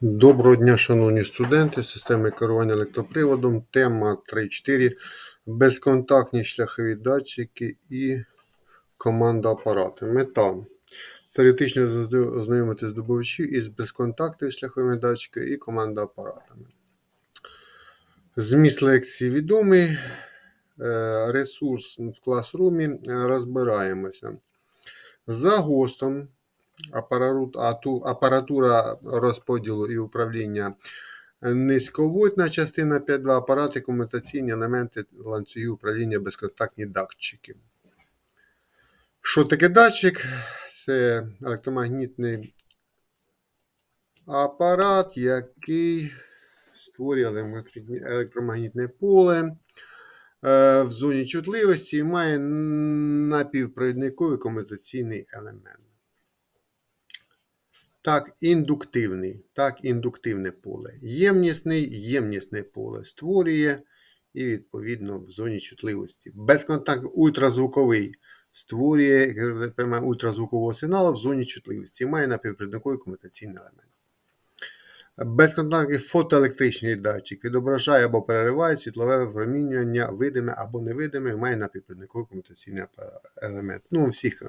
Доброго дня, шановні студенти, системи керування електроприводом. Тема 3.4. Безконтактні шляхові датчики і команда апарати. Мета. Теоретично ознайомити здобувачів із безконтактними шляховими датчиками і команда апаратами. Зміст лекції відомий. Е, Ресурс в класрумі. Розбираємося. За ГОСТом апаратура розподілу і управління низьковольтна частина 5.2 апарати, комутаційні елементи ланцюгів управління безконтактні датчики. Що таке датчик? Це електромагнітний апарат, який створює електромагнітне поле е, в зоні чутливості і має напівпровідниковий комутаційний елемент. Так, індуктивний, так, індуктивне поле. Ємнісний, ємнісне поле створює і, відповідно, в зоні чутливості. Безконтакт ультразвуковий створює ультразвукового сигналу в зоні чутливості і має напівпровідниковий комутаційний елемент. Безконтактний фотоелектричний датчик відображає або перериває світлове випромінювання видиме або невидиме, має напівпровідниковий комутаційний елемент. Ну, у всіх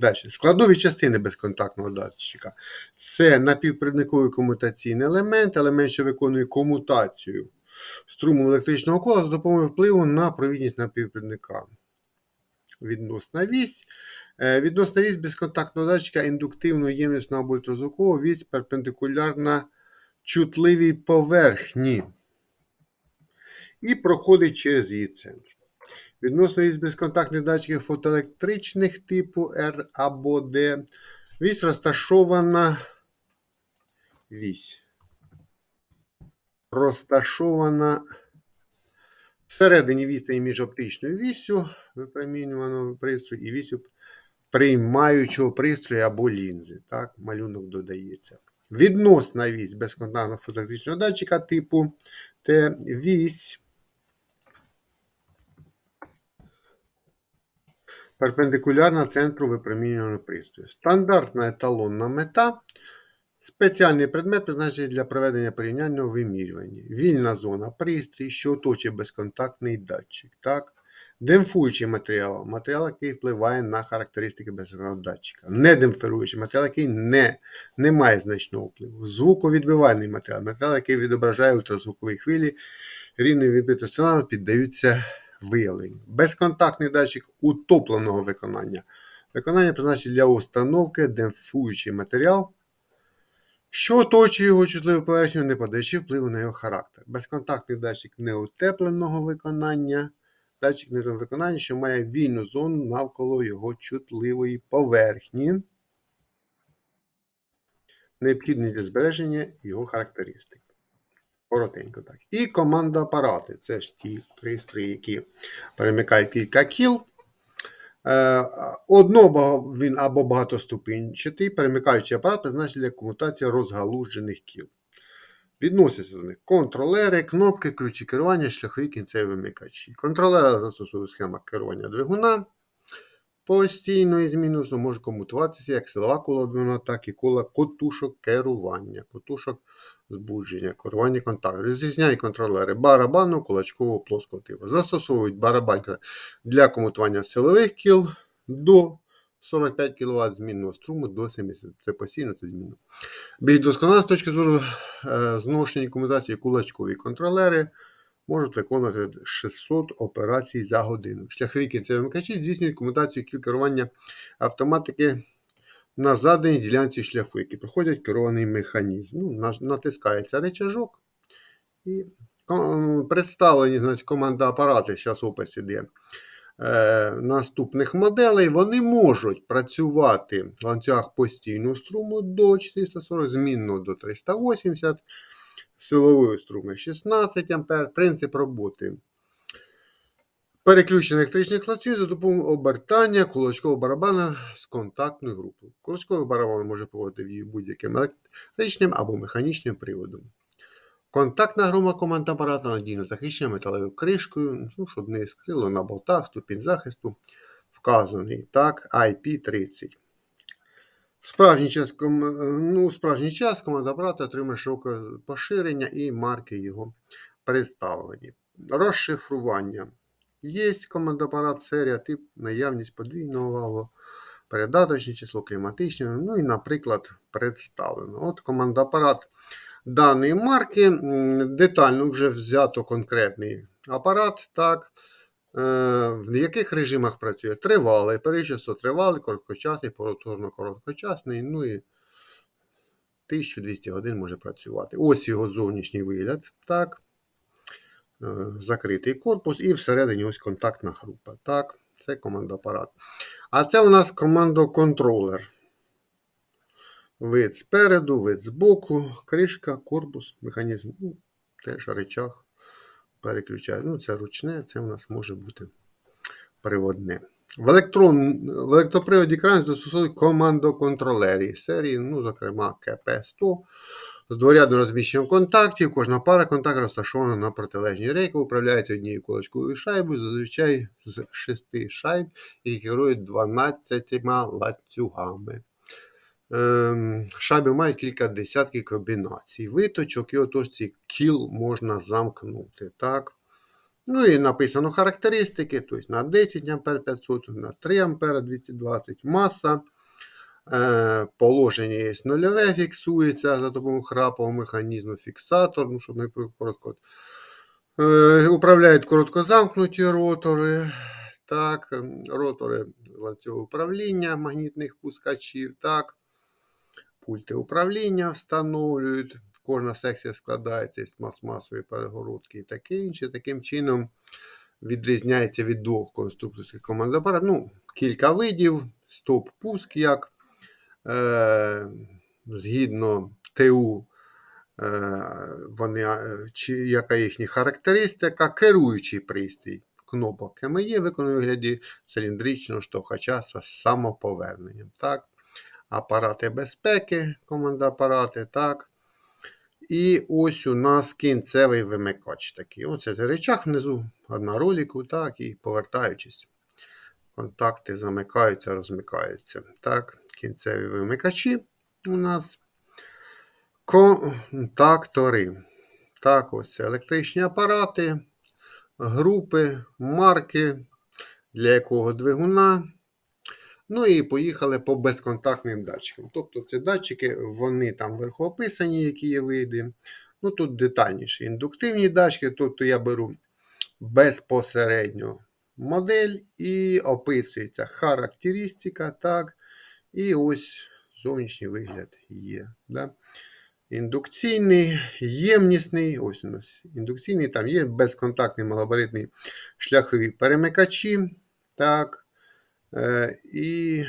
Далі. Складові частини безконтактного датчика. Це напівпровідниковий комутаційний елемент, елемент, що виконує комутацію струму електричного кола за допомогою впливу на провідність напівпровідника. Відносна вісь. Е, Відносна вісь безконтактного датчика індуктивно ємнісного або ультразвукового вісь перпендикулярна чутливій поверхні і проходить через її центр. Відносно із безконтактних датчиків фотоелектричних типу R або D. Вісь розташована. Вісь. Розташована всередині відстані між оптичною віссю випромінюваного пристрою і вісю приймаючого пристрою або лінзи. Так, малюнок додається. Відносна вісь безконтактного фотоелектричного датчика типу Т вісь перпендикулярна центру випромінюваного пристрою. Стандартна еталонна мета спеціальний предмет призначений для проведення порівняльного вимірювання. Вільна зона пристрій, що оточує безконтактний датчик. Так? Демпфуючий матеріал матеріал, який впливає на характеристики безконтактного датчика. Недемпферуючий матеріал, який не, не має значного впливу. Звуковідбивальний матеріал матеріал, який відображає ультразвукові хвилі, рівний відбитий сигналу піддаються виявленню. Безконтактний датчик утопленого виконання. Виконання призначене для установки демпфуючий матеріал, що оточує його чутливу поверхню, не подаючи впливу на його характер. Безконтактний датчик неутепленого виконання. Датчик неутепленого що має вільну зону навколо його чутливої поверхні, необхідний для збереження його характеристик. Коротенько так. І команда апарати. Це ж ті пристрої, які перемикають кілька кіл. Е, Одно він або багатоступінчатий, перемикаючий апарат призначений для комутації розгалужених кіл. Відносяться до них контролери, кнопки, ключі керування, шляхові кінцеві вимикачі. Контролери застосовують схема керування двигуна. Постійно і змінно може комутуватися як силова кола двигуна, так і кола котушок керування, котушок збудження, керування контакту. Розрізняють контролери барабану, кулачкового плоского типу. Застосовують барабан для комутування силових кіл до 45 кВт змінного струму до 70. Це постійно, це змінно. Більш досконало з точки зору е, зношення комутації кулачкові контролери можуть виконувати 600 операцій за годину. Шляхові кінцеві вимикачі здійснюють комутацію кіл керування автоматики на заданій ділянці шляху, які проходять керований механізм. Ну, натискається рычажок і представлені значить, команда апарати, зараз опис іде, е, наступних моделей, вони можуть працювати в ланцюгах постійного струму до 440, змінного до 380, силової струми 16 А. Принцип роботи. Переключення електричних ланцюгів за допомогою обертання кулачкового барабана з контактною групою. Кулачковий барабан може проводити її будь-яким електричним або механічним приводом. Контактна грома команд апарата надійно захищена металевою кришкою, ну, щоб не іскрило на болтах, ступінь захисту вказаний так, IP30. Справжній час, ну, справжній час команда апарата отримує широке поширення і марки його представлені. Розшифрування. Є команда апарат, серія, тип, наявність подвійного валу, передаточне число кліматичне, ну і, наприклад, представлено. От команда апарат даної марки детально вже взято конкретний апарат, так, е, в яких режимах працює тривалий, перечасто тривалий, короткочасний, повторно-короткочасний, ну і 1200 годин може працювати. Ось його зовнішній вигляд. Так. Е, Закритий корпус і всередині ось контактна група. Так, це команда апарат. А це у нас командоконтролер. Вид спереду, вид збоку, кришка, корпус, механізм. Ну, теж речах переключає. Ну, це ручне, це у нас може бути приводне. В, електрон, в електроприводі кран застосовують командоконтролері серії, ну, зокрема, КП-100 з дворядно розміщенням контактів. Кожна пара контактів розташована на протилежній рейці, управляється однією кулачковою шайбою, зазвичай з 6 шайб і керують 12 ланцюгами. Ем, Шайби мають кілька десятків комбінацій виточок, і отож ці кіл можна замкнути. Так? Ну і написано характеристики, тобто на 10 А 500, на 3 А 220 маса. Е, Положення є нульове, фіксується за допомогою храпового механізму фіксатор, ну, щоб не коротко. Е, Управляють короткозамкнуті ротори. Так, ем, ротори ланцюгового управління магнітних пускачів. Так, пульти управління встановлюють. Кожна секція складається із пластмасової перегородки і таке інше. Таким чином відрізняється від двох конструкторських команд апарат. Ну, кілька видів, стоп-пуск, як е, згідно ТУ, е, вони, чи, яка їхня характеристика, керуючий пристрій. Кнопок КМЄ виконує вигляді циліндричного штовхача з самоповерненням. Так? Апарати безпеки, команда апарати, так. І ось у нас кінцевий вимикач такий. Оце це речах внизу, одна роліку, так, і повертаючись. Контакти замикаються, розмикаються. Так, кінцеві вимикачі у нас. Контактори. Так, ось це електричні апарати, групи, марки, для якого двигуна. Ну і поїхали по безконтактним датчикам. Тобто ці датчики, вони там вверху описані, які є види. Ну тут детальніше індуктивні датчики, тобто я беру безпосередньо модель і описується характеристика. так, І ось зовнішній вигляд є. Да? Індукційний, ємнісний, ось у нас індукційний, там є безконтактний малобаритний шляхові перемикачі. так, і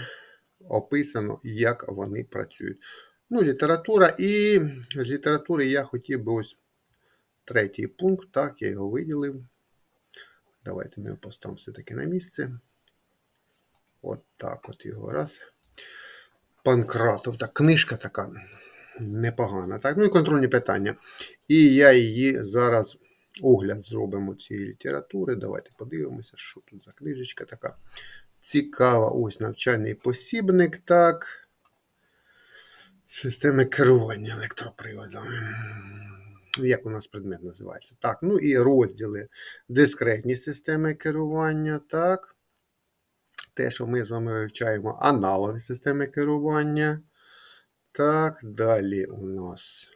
описано, як вони працюють. Ну, література. І з літератури я хотів би ось третій пункт, так, я його виділив. Давайте ми його поставимо все-таки на місце. От так от його раз. Панкратов. Так, книжка така непогана. Так, Ну і контрольні питання. І я її зараз огляд зробимо цієї літератури. Давайте подивимося, що тут за книжечка така. Цікава, ось навчальний посібник, так. Системи керування електроприводами. Як у нас предмет називається? Так, ну і розділи дискретні системи керування, так. Те, що ми з вами вивчаємо, аналоги системи керування. Так, далі у нас.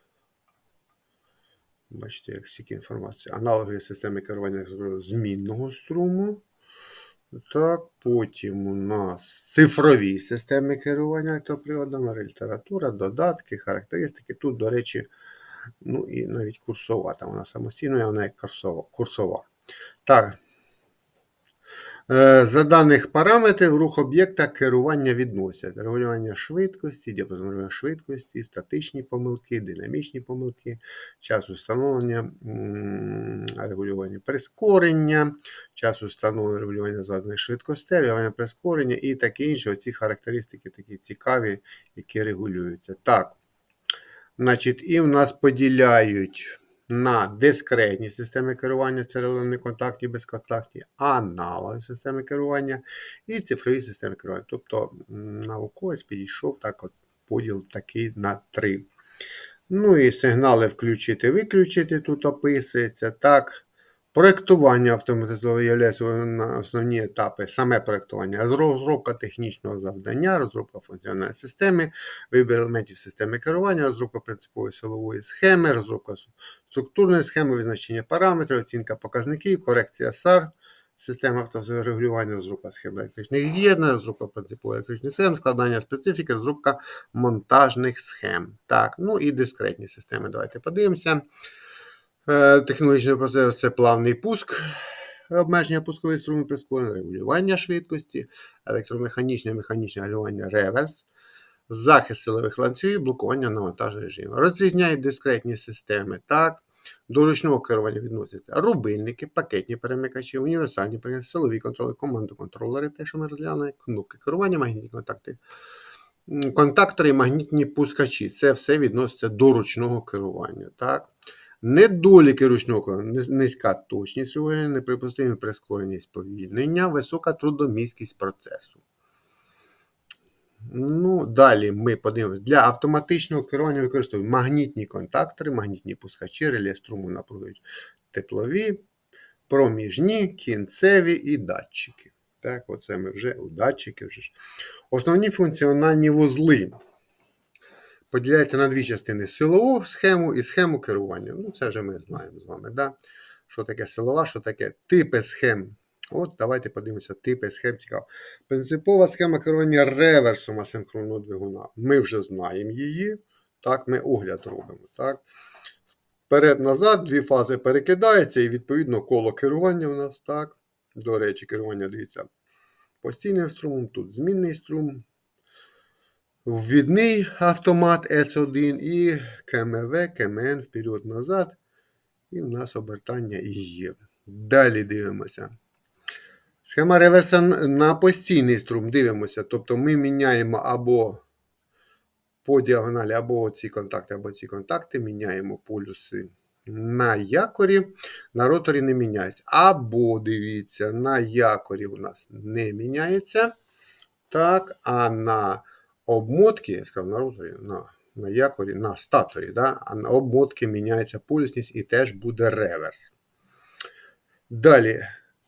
Бачите, як стільки інформації. Аналоги системи керування змінного струму. Так, потім у нас цифрові системи керування електроприводами, література, додатки, характеристики. Тут, до речі, ну і навіть курсова. Там вона самостійна, вона як курсова. Так. Е, за даних параметрів рух об'єкта керування відносять регулювання швидкості, діапазон швидкості, статичні помилки, динамічні помилки, час установлення, регулювання прискорення, час установлення регулювання заданих швидкостей, регулювання прискорення і таке інше. Оці характеристики такі цікаві, які регулюються. Так, значить, і в нас поділяють на дискретні системи керування, релевні контактні, безконтактні, аналоги системи керування і цифрові системи керування. Тобто науковець підійшов так от поділ такий на 3. Ну і сигнали включити, виключити тут описується. Так. Проєктування автоматизовано є основні етапи, саме проєктування, розробка технічного завдання, розробка функціональної системи, вибір елементів системи керування, розробка принципової силової схеми, розробка структурної схеми, визначення параметрів, оцінка показників, корекція SAR, система авторегулювання, розробка схем електричних з'єднань, розробка принципової електричних схем, складання специфіки, розробка монтажних схем. Так, ну і дискретні системи. Давайте подивимося. Е, Технологічний процес це плавний пуск, обмеження пускових струмів прискорене, регулювання швидкості, електромеханічне механічне регулювання реверс, захист силових ланцюгів, блокування навантаження режиму. Розрізняють дискретні системи. Так, до ручного керування відносяться рубильники, пакетні перемикачі, універсальні перемикачі, силові контроли, командоконтролери, те, що ми розглянули, кнопки керування, магнітні контакти. Контактори і магнітні пускачі. Це все відноситься до ручного керування. Так? Недоліки ручного низька точність реагування, неприпустима прискореність повільнення, висока трудомісткість процесу. Ну, далі ми подивимося. Для автоматичного керування використовують магнітні контактори, магнітні пускачі, реле струму напруги теплові, проміжні, кінцеві і датчики. Так, оце ми вже у датчики. Вже. Основні функціональні вузли поділяються на дві частини: силову схему і схему керування. Ну, це вже ми знаємо з вами. Да? Що таке силова, що таке типи схем. От давайте подивимося, типи схем цікаво. Принципова схема керування реверсом асинхронного двигуна. Ми вже знаємо її. Так, ми огляд робимо. Так. Вперед-назад, дві фази перекидаються, і відповідно коло керування у нас так. До речі, керування дивіться. Постійним струмом, тут змінний струм, ввідний автомат S1 і КМВ, КМН вперед-назад. І в нас обертання і є. Далі дивимося. Схема реверса на постійний струм дивимося. Тобто ми міняємо або по діагоналі, або ці контакти, або ці контакти, міняємо полюси на якорі, на роторі не міняється. Або дивіться, на якорі у нас не міняється. Так, а на обмотки, сказав, на роторі, на, на якорі, на статорі, да, а на обмотки міняється полюсність і теж буде реверс. Далі.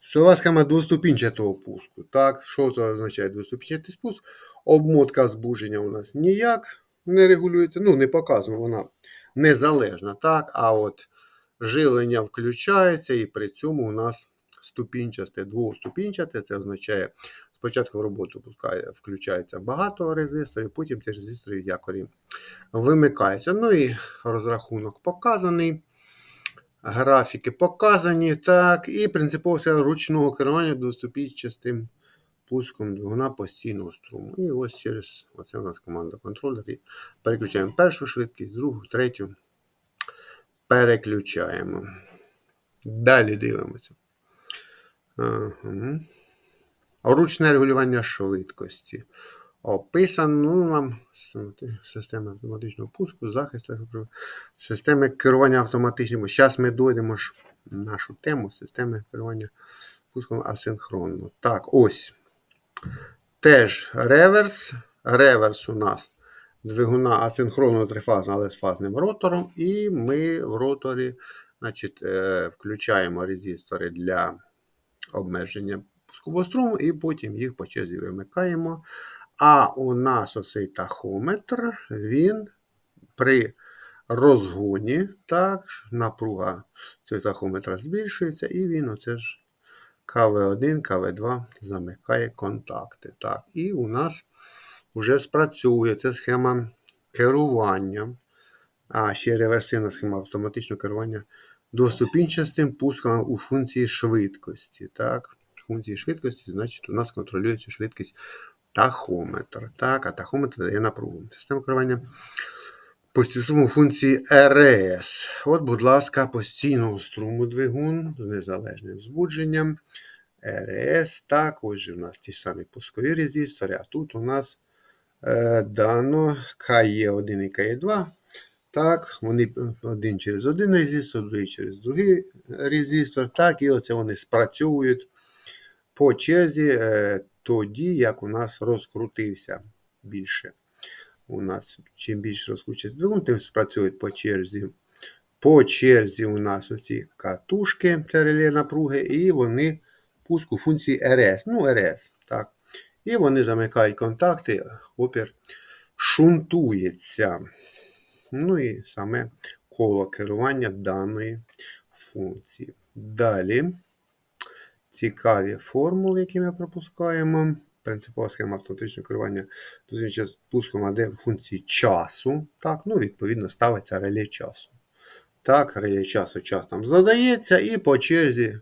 Силова схема двоступінчатого пуску. Так, що це означає двоступінчатий спуск? Обмотка збудження у нас ніяк не регулюється, ну, не показує, вона незалежна. Так, а от живлення включається, і при цьому у нас ступінчасте, двоступінчате, це означає, спочатку в роботу пускає, включається багато резисторів, потім ці резистори якорі вимикаються. Ну і розрахунок показаний. Графіки показані, так, і принципово ручного керування двоступінчастим пуском двигуна постійного струму. І ось через оце у нас команда контролер. І переключаємо першу швидкість, другу, третю. Переключаємо. Далі дивимося. Ага. Ручне регулювання швидкості. Описано нам система автоматичного пуску, захист, системи керування автоматичним. Зараз ми дойдемо ж нашу тему системи керування пуском асинхронно. Так, ось. Теж реверс. Реверс у нас двигуна асинхронно трифазна, але з фазним ротором. І ми в роторі значить, е, включаємо резистори для обмеження пускового струму, і потім їх по черзі вимикаємо. А у нас оцей тахометр, він при розгоні, так, напруга цього тахометра збільшується, і він оце ж КВ1, КВ2 замикає контакти. Так, і у нас вже спрацює ця схема керування. А ще реверсивна схема автоматичного керування двоступінчастим пуском у функції швидкості. Так, функції швидкості, значить, у нас контролюється швидкість тахометр. Так, а тахометр дає напругу. Система керування постійного струму функції РС. От, будь ласка, постійного струму двигун з незалежним збудженням. РС. Так, ось же у нас ті самі пускові резистори, а тут у нас е, дано КЕ1 і КЕ2. Так, вони один через один резистор, другий через другий резистор. Так, і оце вони спрацьовують по черзі е, тоді, як у нас розкрутився більше у нас чим більше розкручується двигун, тим спрацюють по черзі. По черзі у нас оці катушки, це реле напруги, і вони пуску функції РС. Ну, РС, так. І вони замикають контакти, опір шунтується. Ну і саме коло керування даної функції. Далі цікаві формули, які ми пропускаємо. Принципова схема автоматичного керування дозвіл пуском АД функції часу. Так, ну, відповідно, ставиться реле часу. Так, реле часу час там задається, і по черзі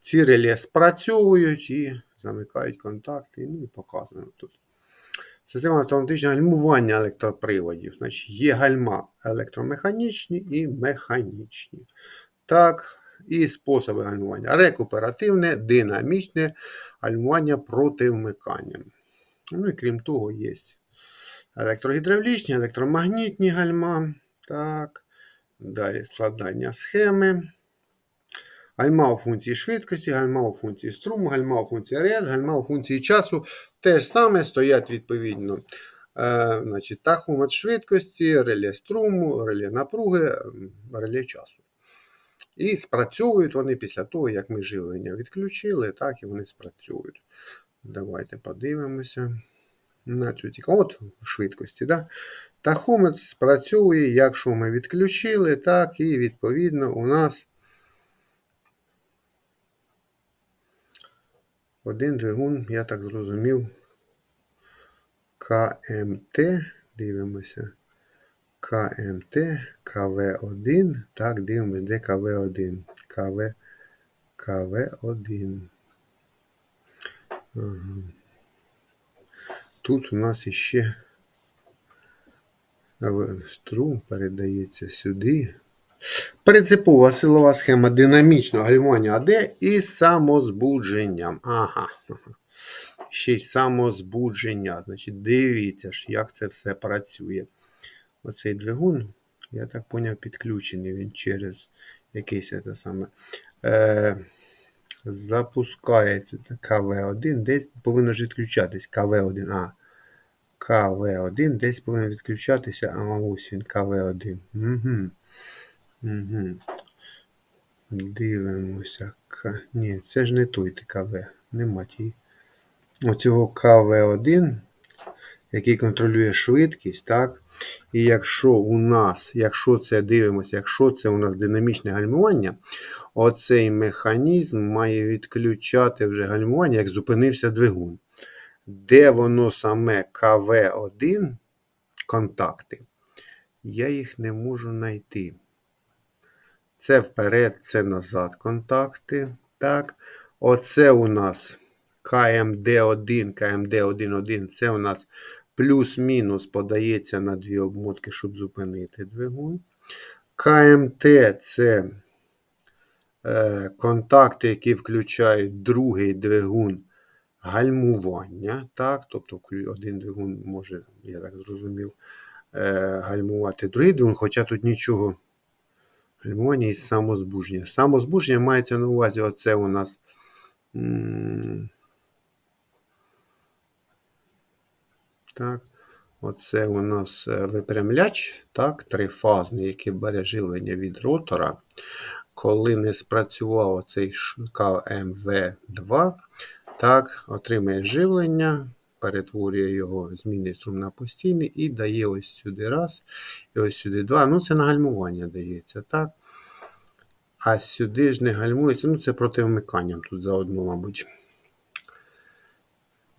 ці реле спрацьовують і замикають контакти. Ну і показуємо тут. Система автоматичного гальмування електроприводів. Значить, Є гальма електромеханічні і механічні. Так, і способи гальмування. Рекуперативне, динамічне гальмування проти вмикання. Ну і крім того, є електрогідравлічні, електромагнітні гальма. Так. Далі складання схеми. Гальма у функції швидкості, гальма у функції струму, гальма у функції ряд, гальма у функції часу. Те ж саме стоять відповідно. Е, значить, Тахометр швидкості, реле струму, реле напруги, реле часу. І спрацьовують вони після того, як ми живлення відключили, так і вони спрацюють. Давайте подивимося на цю цікаву. От швидкості. Да? Тахометр спрацьовує, якщо ми відключили, так, і відповідно у нас один двигун, я так зрозумів, КМТ, дивимося. КМТ, КВ1. Так, дивимося, де КВ1. КВ, КВ1. Ага. Тут у нас іще струм передається сюди. Принципова силова схема динамічного гальмування АД із самозбудженням. Ага. Ще й самозбудження. Значить, дивіться ж, як це все працює. Оцей двигун, я так поняв, підключений він через якийсь це саме. Е, Запускається КВ1, десь повинно ж відключатись КВ1. А, КВ1 десь повинен відключатися, а ось він КВ1. Угу. Угу. Дивимося. К... Ні, це ж не той КВ. Нема тієї. Оцього КВ1, який контролює швидкість, так? І якщо у нас, якщо це дивимося, якщо це у нас динамічне гальмування, оцей механізм має відключати вже гальмування, як зупинився двигун. Де воно саме КВ1 контакти, я їх не можу знайти. Це вперед, це назад контакти. Так. Оце у нас КМД1, КМД11, це у нас плюс-мінус подається на дві обмотки, щоб зупинити двигун. КМТ це е, контакти, які включають другий двигун гальмування. Так? Тобто один двигун може, я так зрозумів, е, гальмувати другий двигун, хоча тут нічого. Гальмування і самозбуження. Самозбуження мається на увазі, оце у нас. Так, Оце у нас е, випрямляч, так, трифазний, який бере живлення від ротора. Коли не спрацював оцей КМВ2, так, отримає живлення, перетворює його, змінює струм на постійний і дає ось сюди раз, і ось сюди два. Ну, це на гальмування дається. так. А сюди ж не гальмується. Ну, це проти вмиканням тут заодно, мабуть.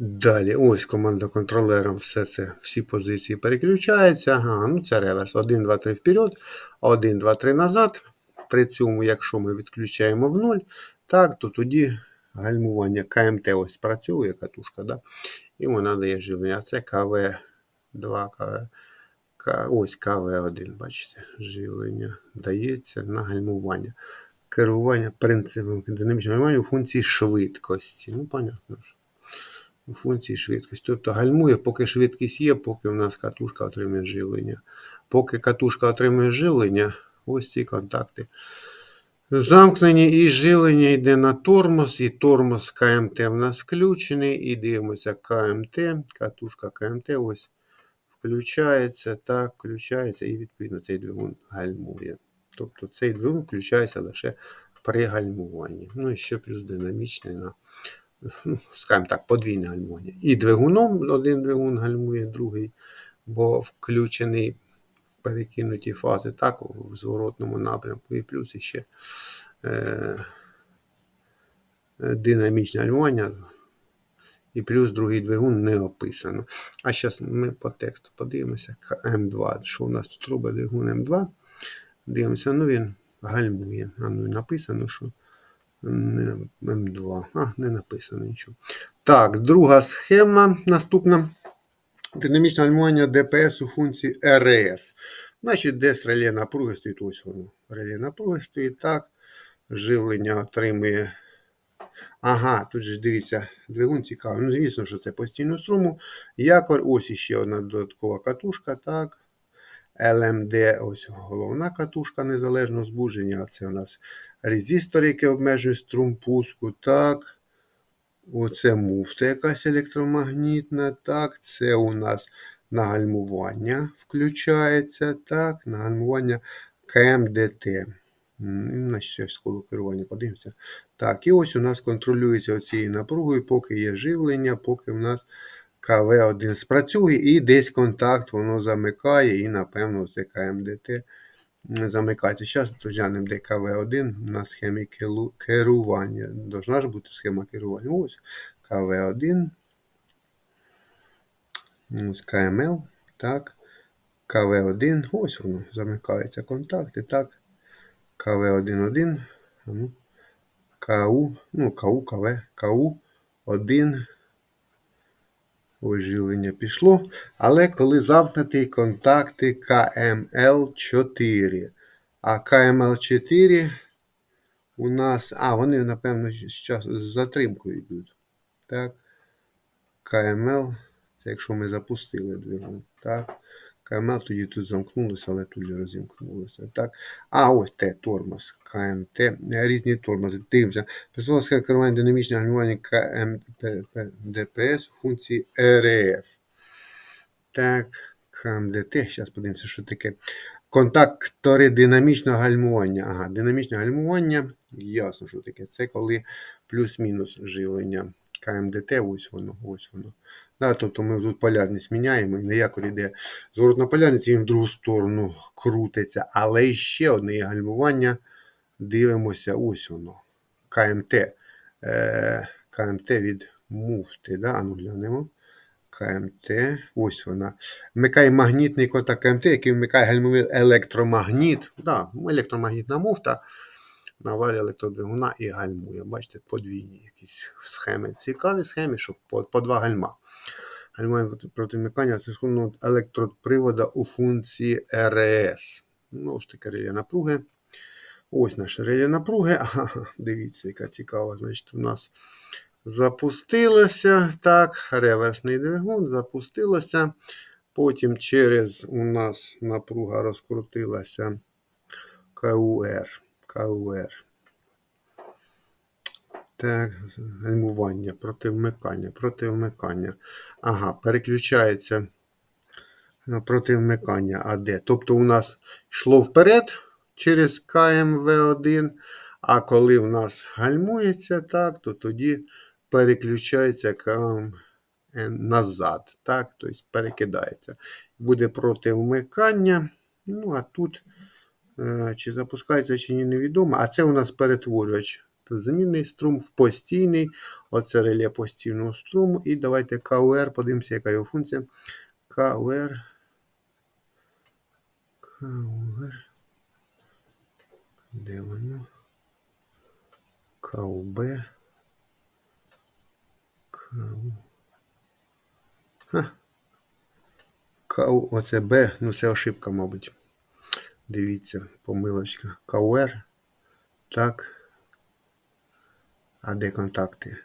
Далі, ось команда контролером все це, всі позиції переключаються. Ага, ну це реверс. 1, 2, 3 вперед, 1, 2, 3 назад. При цьому, якщо ми відключаємо в 0, так, то тоді гальмування КМТ ось працює катушка. да? І вона дає живлення. Це КВ2, КВ. Ось КВ1, бачите, живлення дається на гальмування. Керування принципом динамічного гальмування у функції швидкості. Ну, понятно ж у функції швидкості. Тобто гальмує, поки швидкість є, поки у нас катушка отримує живлення. Поки катушка отримує живлення, ось ці контакти. Замкнені і живлення йде на тормоз, і тормоз КМТ в нас включений. І дивимося КМТ, катушка КМТ ось включається, так, включається, і відповідно цей двигун гальмує. Тобто цей двигун включається лише при гальмуванні. Ну і ще плюс динамічний на, скажімо так, подвійне гальмування. І двигуном один двигун гальмує, другий, бо включений в перекинуті фази, так, в зворотному напрямку, і плюс ще е, динамічне гальмування. І плюс другий двигун не описано. А зараз ми по тексту подивимося. М2. Що у нас тут робить двигун М2? Дивимося, ну він гальмує. А ну написано, що М2. А, не написано нічого. Так, друга схема. Наступна. Динамічне гальмування ДПС у функції РС. Значить, десь реле напруги стоїть. Ось воно. Реле напруги стоїть так. Живлення отримує. Ага, тут же дивіться, двигун цікавий. Ну, звісно, що це постійну струму. Якор, ось іще одна додаткова катушка, так. ЛМД, ось головна катушка незалежного збудження. Це у нас резистор, який обмежує струм пуску. Так. Оце муфта якась електромагнітна. Так. Це у нас на гальмування включається. Так. На КМДТ. На щось коло керування подивимося. Так, і ось у нас контролюється оцією напругою, поки є живлення, поки у нас КВ1 спрацює, і десь контакт воно замикає, і, напевно, це КМДТ не замикається. Зараз де КВ-1 на схемі керування. Должна ж бути схема керування. Ось КВ1. Ось КМЛ. Так. КВ1. Ось воно. Замикаються контакти. Так. КВ11. Ну. КУ, ну, КУ, КВ, КУ1, Оживлення пішло. Але коли замкнуті контакти КМЛ4. А КМЛ4 у нас. А, вони, напевно, з час з затримкою йдуть. Так. КМЛ. Це якщо ми запустили двигун. Так. КМЛ тоді тут замкнулося, але тут же розімкнулося. Так. А ось те тормоз КМТ. Різні тормози. Дивимося. Присутствує керування динамічне гальмування КМДПС у функції РС. Так, КМДТ. Зараз подивимося, що таке. Контактори динамічного гальмування. Ага, динамічне гальмування. Ясно, що таке. Це коли плюс-мінус живлення. КМДТ, ось воно, ось воно. Да, Тобто ми тут полярність міняємо, і на якорі йде зворотна полярність, він в другу сторону крутиться. Але ще одне гальмування. Дивимося, ось воно. КМТ. Е, КМТ від муфти. Да? Ану глянемо. КМТ, ось вона. Вмикає магнітний контакт КМТ, який вмикає гальмовий електромагніт. Да, електромагнітна муфта на валі електродвигуна і гальмує. Бачите, подвійні якісь схеми. Цікаві схеми, що по, по два гальма. Гальмує протимикання синхронного електропривода у функції РС. Ну ж таки реле напруги. Ось наше реле напруги. Ага, дивіться, яка цікава. Значить, у нас запустилося. Так, реверсний двигун запустилося. Потім через у нас напруга розкрутилася КУР. КУР. Так, гальмування, противмикання, противмикання. Ага, переключається противмикання АД. Тобто у нас йшло вперед через КМВ1, а коли в нас гальмується, так, то тоді переключається КМ назад. так, Тобто перекидається. Буде противмикання. Ну, а тут. Чи запускається, чи ні, невідомо. А це у нас перетворювач. Замінний струм в постійний. Оце реле постійного струму. І давайте КУР, подивимося, яка його функція. КУР. КУР. Де воно? КУБ. КУ. Ха. КУ, оце Б, ну це ошибка, мабуть. Дивіться, помилочка. КУР. Так. А де контакти?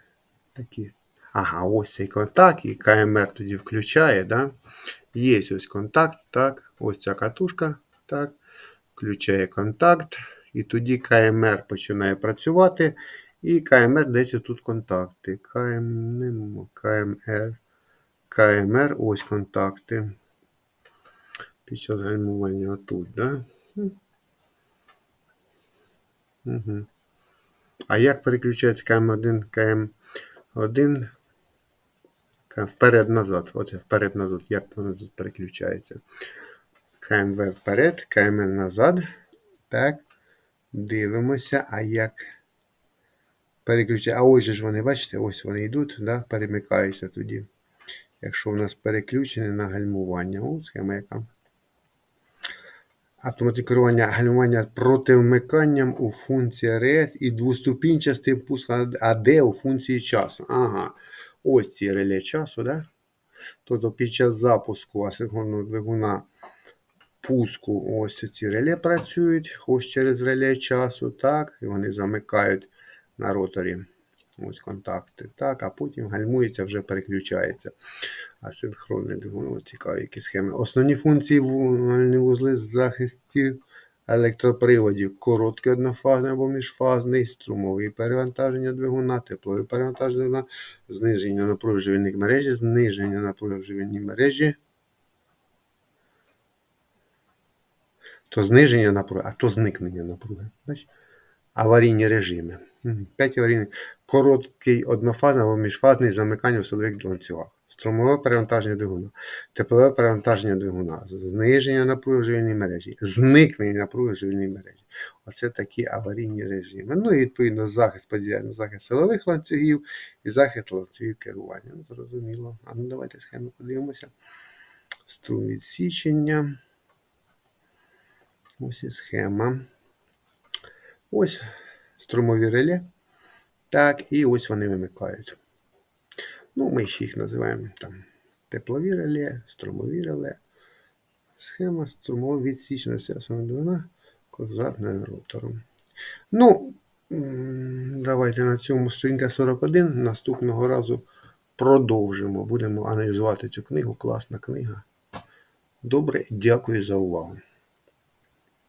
Такі. Ага, ось цей контакт, і КМР тоді включає, да? Є ось контакт, так. Ось ця катушка, так. Включає контакт. І тоді КМР починає працювати. І КМР десь тут контакти. КМ, КМР. КМР, ось контакти. Під час гальмування отут, да? Угу. А як переключається КМ1, КМ1? Вперед-назад. Оце вперед-назад. Як воно тут переключається? КМВ вперед, КМН назад. Так. Дивимося, а як переключається. А ось же ж вони, бачите, ось вони йдуть, да? перемикаються тоді. Якщо у нас переключене на гальмування. О, схема яка. Автоматичне керування гальмування проти вмиканням у функції РС і двоступінчастий пуск АД у функції часу. Ага. Ось ці реле часу, да? Тобто під час запуску асинхронного двигуна пуску ось ці реле працюють, ось через реле часу, так, і вони замикають на роторі ось контакти, так, а потім гальмується, вже переключається. Асинхронний двигун, цікаві які схеми. Основні функції вузли захистів електроприводів. Короткий однофазний або міжфазний, струмові перевантаження двигуна, теплові перевантаження двигуна, зниження в мережі, зниження в мережі. То зниження напруги, а то зникнення напруги. Бачиш? Аварійні режими. П'ять аварійних. Короткий однофазний або міжфазний замикання в силових ланцюгах. Струмове перевантаження двигуна, теплове перевантаження двигуна, зниження напруги в живільній мережі, зникнення напруги в живільній мережі. Оце такі аварійні режими. Ну і відповідно захист поділяє на захист силових ланцюгів і захист ланцюгів керування. Ну, зрозуміло. А ну давайте схему подивимося. Струм відсічення. Ось і схема. Ось струмові реле. Так, і ось вони вимикають. Ну, ми ще їх називаємо там теплові реле, струмові реле. Схема струмового відсічення сенсорного двигуна козатним ротором. Ну, давайте на цьому сторінка 41. Наступного разу продовжимо. Будемо аналізувати цю книгу. Класна книга. Добре, дякую за увагу.